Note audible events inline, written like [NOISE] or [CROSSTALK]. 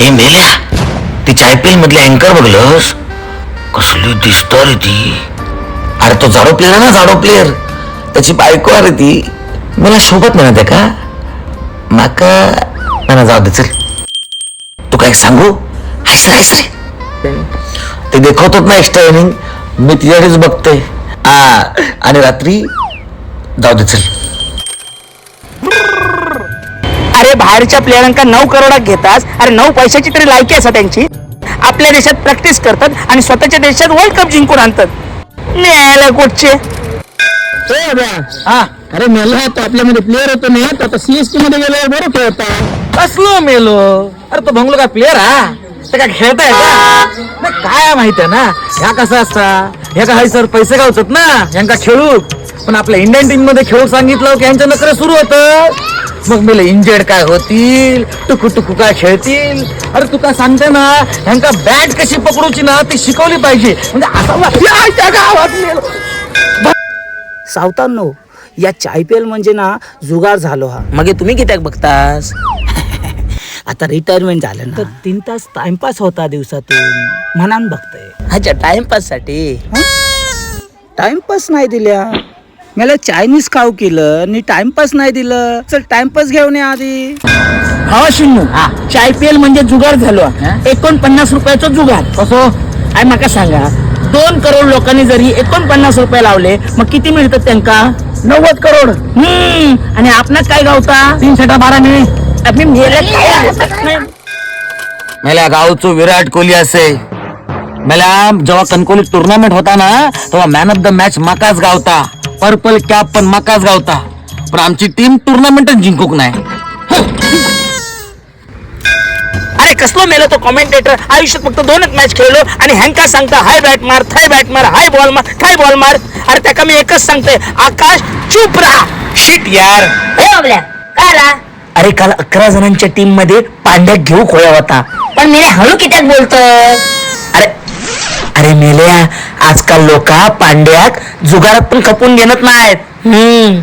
हे मेल्या तिच्या आय पी एल मधली अँकर बघलस? कसली दिसत रे ती. अरे तो झाडो प्लेअर ना झाडो प्लेअर त्याची बायको अरे ती. मला शोभत म्हणत आहे का? माका मला जाऊ दे चल. तू काय सांगू? हायस रे हायस रे ते देखवतात ना एक्स्ट्रा इनिंग मी तिच्याकडेच बघतोय. आ आणि रात्री जाऊ दे चल. बाहेरच्या प्लेयरांका नऊ करोडात घेतास अरे नऊ पैशाची तरी लायकी असा त्यांची. आपल्या देशात प्रॅक्टिस करतात आणि स्वतःच्या देशात वर्ल्ड कप जिंकून आणतात. न्यायालय कोटचे हा. अरे मेलो तो आपल्यामध्ये प्लेअर होतो ना तो आता सीएसटी मध्ये बरं खेळता. कसलो मेलो? अरे तो भंगलो काय प्लेअर हा? ते काय खेळताय का? नाही, काय माहीत आहे ना? ह्या कसा असता? ह्या काय सर पैसे गावतात ना? ह्यांका खेळू. पण आपल्या इंडियन टीममध्ये खेळू सांगितलं की यांच्या नकर सुरू होत. मग मला इंजेड काय होतील? टुकू टुकू काय खेळतील? अरे तू काय सांगते ना ह्यांका बॅट कशी पकडूची ना ती शिकवली पाहिजे. म्हणजे असं गावात. सावतांनो या आय पी एल म्हणजे ना जुगार झालो हा. मग तुम्ही कित्याक बघतास? [LAUGHS] आता रिटायरमेंट झालं ना. तर तीन तास टाइमपास होता दिवसातून. मनान बघतोय अच्छा टाइमपाससाठी? टाइमपास नाही दिल्या. मला चायनीज खाऊ केलं आणि टाइमपास नाही दिलं. चल टाइमपास घेऊन या आधी. हा शिन्नू आय पी एल म्हणजे जुगार झालो. एकोणपन्नास रुपयाचा जुगार कसो? आय माका सांगा दोन करोड लोकांनी जरी एकोणपन्नास रुपये लावले मग किती मिळतात त्यांका? नव्वद करोड. हम्म आणि आपणाक काय गावता? तीन छटा बारा मिनिट आम्ही मेले काय? गावचो विराट कोहली असे. मेल्या जेव्हा कणकोली टुर्नामेंट होता ना तेव्हा मॅन ऑफ द मॅच माकाच गावता. पर्पल कॅप पण माकाच गावता. पण आमची टीम टुर्नामेंटच जिंकूक नाही. अरे कसलो मेलो तो कॉमेंटेटर आयुष्यात फक्त दोनच मॅच खेळलो आणि हँका सांगता हाय बॅट मार थाय बॅट मार हाय बॉल मार थाय बॉल मार. अरे त्याका मी एकच सांगतोय आकाश चुप राहा. शिट यार. अरे काल अकरा जणांच्या टीममध्ये पांड्या घेऊ खोया होता. पण मी हळू कित्याक बोलतोय? अरे अरे मेल्या आजकाल लोक पांड्यात जुगारात पण खपून घेणत नाहीत. हम्म.